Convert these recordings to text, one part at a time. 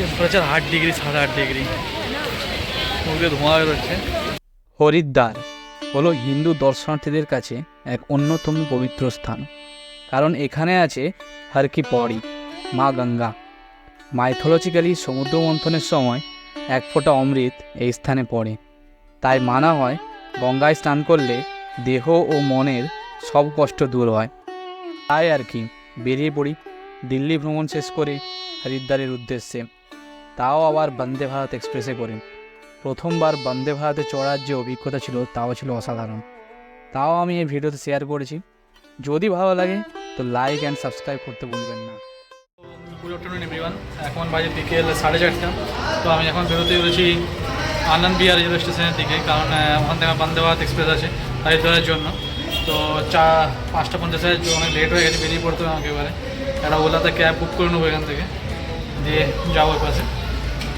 Temperature আট degree সাড়ে আট ডিগ্রি মুখ ধোঁয়া বেরোচ্ছে। হরিদ্বার হলো হিন্দু দর্শনার্থীদের কাছে এক অন্যতম পবিত্র স্থান। কারণ এখানে আছে হর কি পড়ি মা গঙ্গা। মাইথোলজিক্যালি সমুদ্র মন্থনের সময় এক ফোঁটা অমৃত এই স্থানে পড়ে। তাই মানা হয়, গঙ্গায় স্নান করলে দেহ ও মনের সব কষ্ট দূর হয়। তাই আর কি, বেরিয়ে পড়ি। দিল্লি ভ্রমণ শেষ করে হরিদ্বারের উদ্দেশ্যে। তাও আবার বন্দে ভারত এক্সপ্রেসে করে। প্রথমবার বন্দে ভারতে চড়ার যে অভিজ্ঞতা ছিল, তাও ছিল অসাধারণ। তাও আমি এই ভিডিওতে শেয়ার করেছি। যদি ভালো লাগে, তো লাইক অ্যান্ড সাবস্ক্রাইব করতে ভুলবেন না। গুড আফটারনুন এভরিওয়ান এখন বাজে বিকেল সাড়ে চারটা। তো আমি এখন বেরোতে চলেছি আনন্দ বিহার রেলওয়ে স্টেশনের দিকে, কারণ ওখান থেকে বন্দে ভারত এক্সপ্রেস আছে হরিদ্বারের জন্য। তো চা, পাঁচটা পঞ্চাশে অনেক লেট হয়ে গেছে, বেরিয়ে পড়তে হবে আমাকে এবারে। একটা ওলাতে ক্যাব বুক করে নেব এখান থেকে, দিয়ে যাব পাশে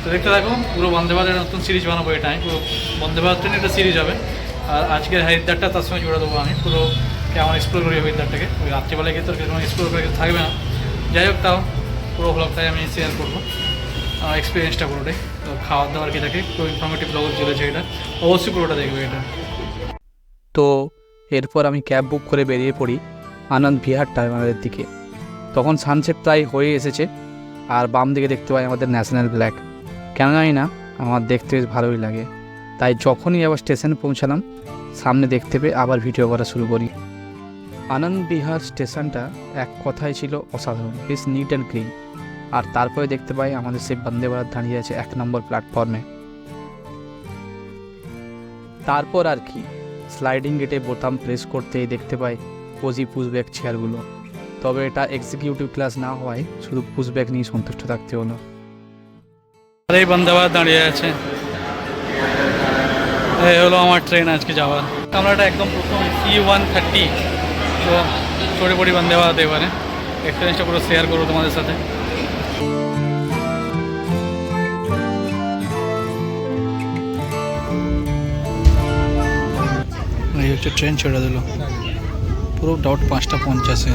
তো দেখতে থাকো পুরো বন্দে ভারতের নতুন সিরিজ বানাবো এটা আমি পুরো বন্দে ভারত একটা সিরিজ হবে। আর আজকের হরিদ্বারটা তার সঙ্গে জুড়ে দেবো আমি, পুরো কেমন এক্সপ্লোর করি হরিদ্বারটাকে। ওই রাত্রিবেলায় গিয়ে তো সেরকম এক্সপ্লোর করে থাকবে না। যাই হোক তাও, পুরো ব্লগটাই আমি শেয়ার করব এক্সপিরিয়েন্সটা পুরোটাই। তো খাওয়ার দাওয়ার কি থাকে পুরো ইনফরমেটিভ ব্লগ চলেছে এটা অবশ্যই পুরোটা দেখবে এটা। তো এরপর আমি ক্যাব বুক করে বেরিয়ে পড়ি আনন্দ বিহার টার্মিনালের দিকে। তখন সানসেট প্রায় হয়ে এসেছে, আর বাম দিকে দেখতে পাই আমাদের ন্যাশনাল ব্ল্যাক কেন জানি না, আমার দেখতে বেশ ভালোই লাগে। তাই যখনই আবার স্টেশনে পৌঁছালাম, সামনে দেখতে পেয়ে আবার ভিডিও করা শুরু করি। আনন্দ বিহার স্টেশনটা এক কথায় ছিল অসাধারণ, বেশ নিট অ্যান্ড ক্লিন আর তারপরে দেখতে পাই আমাদের সেই বন্দে ভারত দাঁড়িয়ে আছে এক নম্বর প্ল্যাটফর্মে তারপর আর কি স্লাইডিং গেটে বোতাম প্রেস করতেই দেখতে পাই কোজি পুশব্যাক চেয়ারগুলো তবে এটা এক্সিকিউটিভ ক্লাস না হওয়ায় শুধু পুশব্যাক নিয়ে সন্তুষ্ট থাকতে হলো। এই বন্দে দাঁড়িয়ে আছে। এই হলো আমার ট্রেন আজকে যাওয়ার। কামরাটা একদম প্রথম ই ওয়ান থার্টি তো চড়ে পড়ি বন্দে ভারত এবারে এক্সপিরিয়েন্সটা পুরো শেয়ার করব তোমাদের সাথে। ট্রেন ছেড়ে দিল। পুরো ডট পাঁচটা পঞ্চাশে।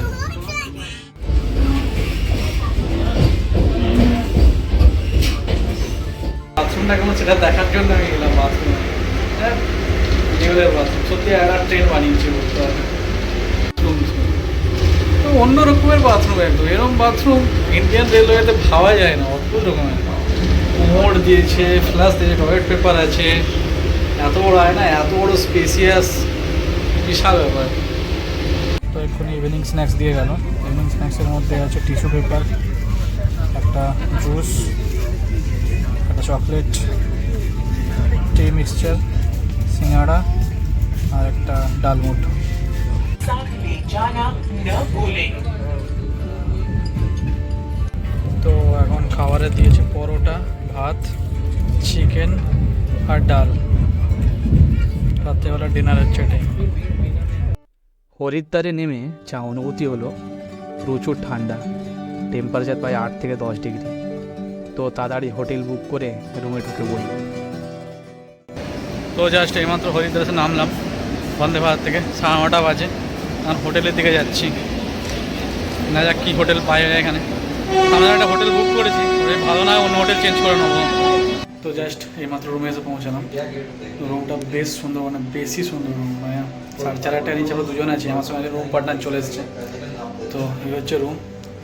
বাথরুমটা কেমন সেটা দেখার জন্য আমি গেলাম বাথরুমে রেগুলার বাথরুম সত্যি একটা ট্রেন বানিয়েছে বলতে তো অন্য রকমের বাথরুম একদম এরকম বাথরুম ইন্ডিয়ান রেলওয়েতে ভাবা যায় না, অদ্ভুত রকমের। মোড় দিয়েছে ফ্লাস দিয়েছে টয়লেট পেপার আছে। এত বড় আয়না, এত বড় স্পেসিয়াস বিশাল ব্যাপার। তো এক্ষুনি ইভিনিং স্ন্যাক্স দিয়ে গেল। ইভিনিং স্ন্যাক্সের মধ্যে আছে টিস্যু পেপার একটা জুস চকলেট টে মিক্সচার সিঙ্গাড়া আর একটা ডাল মুঠো। তো এখন খাবারে দিয়েছে পরোটা ভাত চিকেন আর ডাল। রাত্রেবেলা ডিনারের চেটে হরিদ্বারে নেমে যা অনুভূতি হলো প্রচুর ঠান্ডা। টেম্পারেচার প্রায় আট থেকে দশ ডিগ্রি তো তাড়াতাড়ি হোটেল বুক করে রুমে ঢুকে পড়ি। তো জাস্ট এইমাত্র হরিদ্বার এসে নামলাম, বন্দে ভারত থেকে। সাড়ে নটা বাজে, আর হোটেলের দিকে যাচ্ছি। না যাক কী হোটেল পাই যায় এখানে। আমরা একটা হোটেল বুক করেছি ভালো না, অন্য হোটেল চেঞ্জ করে নেব। তো জাস্ট এইমাত্র রুমে এসে পৌঁছালাম। রুমটা বেশ সুন্দর মানে বেশি সুন্দর রুম মানে সাড়ে চার হাজার নিচে দুজন আছি, আমার সঙ্গে রুম পার্টনার চলে এসেছে। তো এই হচ্ছে রুম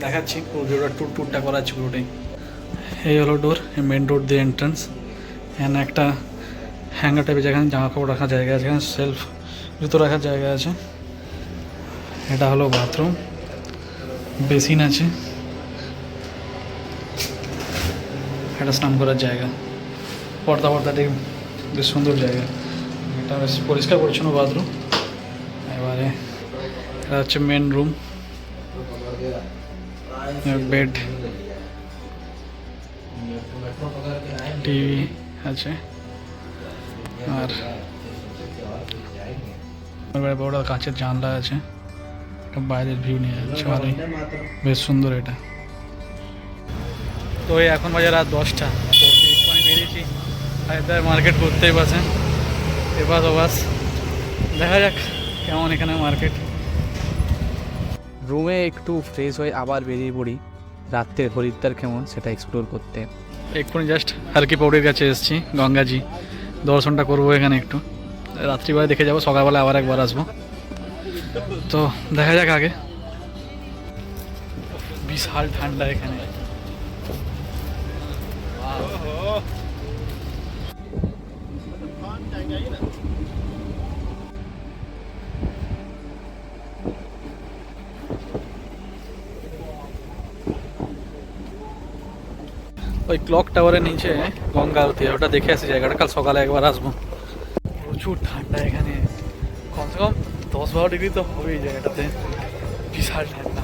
দেখাচ্ছি, পুরো ট্যুর ট্যুরটা করাচ্ছি পুরোটাই। এই হলো ডোর মেন রোড দিয়ে এন্ট্রান্স এখানে একটা হ্যাঙ্গার টাইপের যেখানে জামা কাপড় রাখার জায়গা আছে এখানে সেলফ জুতো রাখার জায়গা আছে। এটা হলো বাথরুম বেসিন আছে। একটা স্নান করার জায়গা। পর্দা পর্দাটি বেশ সুন্দর জায়গা। এটা বেশ পরিষ্কার পরিচ্ছন্ন বাথরুম এবারে এটা হচ্ছে মেন রুম বেড টিভি আছে। আর বড় কাঁচের জানলা আছে। বাইরের ভিউ নিয়ে যাচ্ছে, ভালোই। বেশ সুন্দর এটা। তো এখন বাজে রাত দশটা। আমি বেরিয়েছি। হায়দ্রাবাদ মার্কেট ঘুরতেই পারছে এবার ওবাস দেখা যাক কেমন এখানে মার্কেট রুমে একটু ফ্রেশ হয়ে আবার বেরিয়ে পড়ি। রাত্রের হরিদ্বার কেমন সেটা এক্সপ্লোর করতে। এক্ষুনি জাস্ট হালকি পৌড়ির কাছে এসেছি, গঙ্গাজি। দর্শনটা করব এখানে একটু। রাত্রিবেলা দেখে যাব সকালবেলা আবার একবার আসব। তো দেখা যাক আগে। বিশাল ঠান্ডা এখানে। ওই ক্লক টাওয়ারের নিচে গঙ্গা আরতি, ওটা দেখে আসি জায়গাটা। কাল সকালে একবার আসব। প্রচুর ঠান্ডা এখানে। কমসে কম দশ বারো ডিগ্রি তো হবেই জায়গাটাতে। বিশাল ঠান্ডা।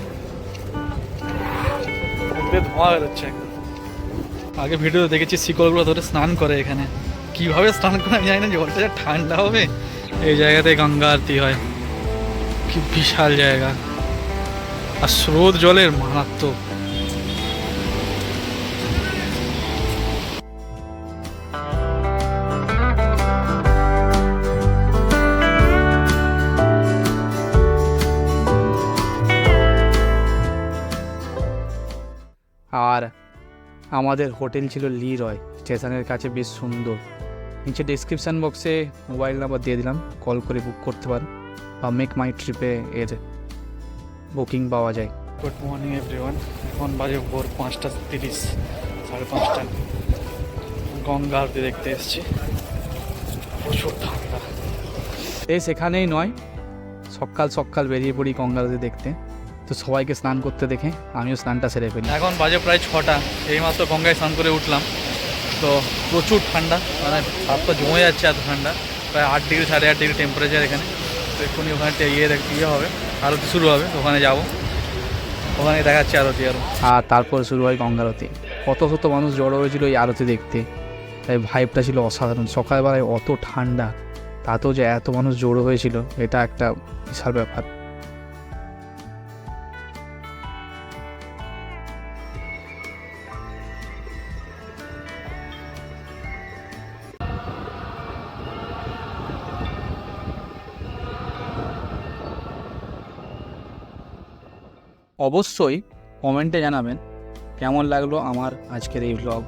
ধোঁয়া বেরোচ্ছে। আগে ভিডিও দেখেছি শিকলগুলো ধরে স্নান করে এখানে। কীভাবে স্নান করে আমি জানি না, জলটা যা ঠান্ডা হবে। এই জায়গাতে গঙ্গা আরতি হয়। কি বিশাল জায়গা। আর স্রোত জলের মারাত্মক। আমাদের হোটেল ছিল লি রয় স্টেশনের কাছে বেশ সুন্দর। নিচে ডিসক্রিপশান বক্সে মোবাইল নাম্বার দিয়ে দিলাম কল করে বুক করতে পারেন বা মেক মাই ট্রিপে এর বুকিং পাওয়া যায়। গুড মর্নিং এভরিওয়ান এখন বাজে ভোর পাঁচটা তিরিশ সাড়ে পাঁচটা। গঙ্গা আরতি দেখতে এসেছি। প্রচুর ঠান্ডা। এই সেখানেই নয় সকাল সকাল বেরিয়ে পড়ি গঙ্গাতে দেখতে। তো সবাইকে স্নান করতে দেখে আমিও স্নানটা সেরে ফেলি। এখন বাজে প্রায় ছটা এইমাত্র গঙ্গায় স্নান করে উঠলাম। তো প্রচুর ঠান্ডা মানে হাত তো জমে যাচ্ছে এত ঠান্ডা প্রায় আট ডিগ্রি সাড়ে আট ডিগ্রি টেম্পারেচার এখানে। তো এক্ষুনি ওখানে ইয়ে ইয়ে হবে আরতি শুরু হবে ওখানে যাব। ওখানে দেখাচ্ছে আরতি আরও আর তারপর শুরু হয় গঙ্গা আরতি। কত শত মানুষ জড়ো হয়েছিল এই আরতি দেখতে। তাই ভাইবটা ছিল অসাধারণ। সকালবেলায় অত ঠান্ডা তাতেও যে এত মানুষ জড়ো হয়েছিল এটা একটা বিশাল ব্যাপার। অবশ্যই কমেন্টে জানাবেন কেমন লাগল আমার আজকের এই ব্লগ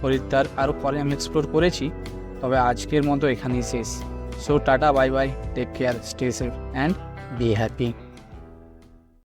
হরিদ্বার আরও পরে আমি এক্সপ্লোর করেছি, তবে আজকের মতো এখানেই শেষ। So tata bye bye take care stay safe and be happy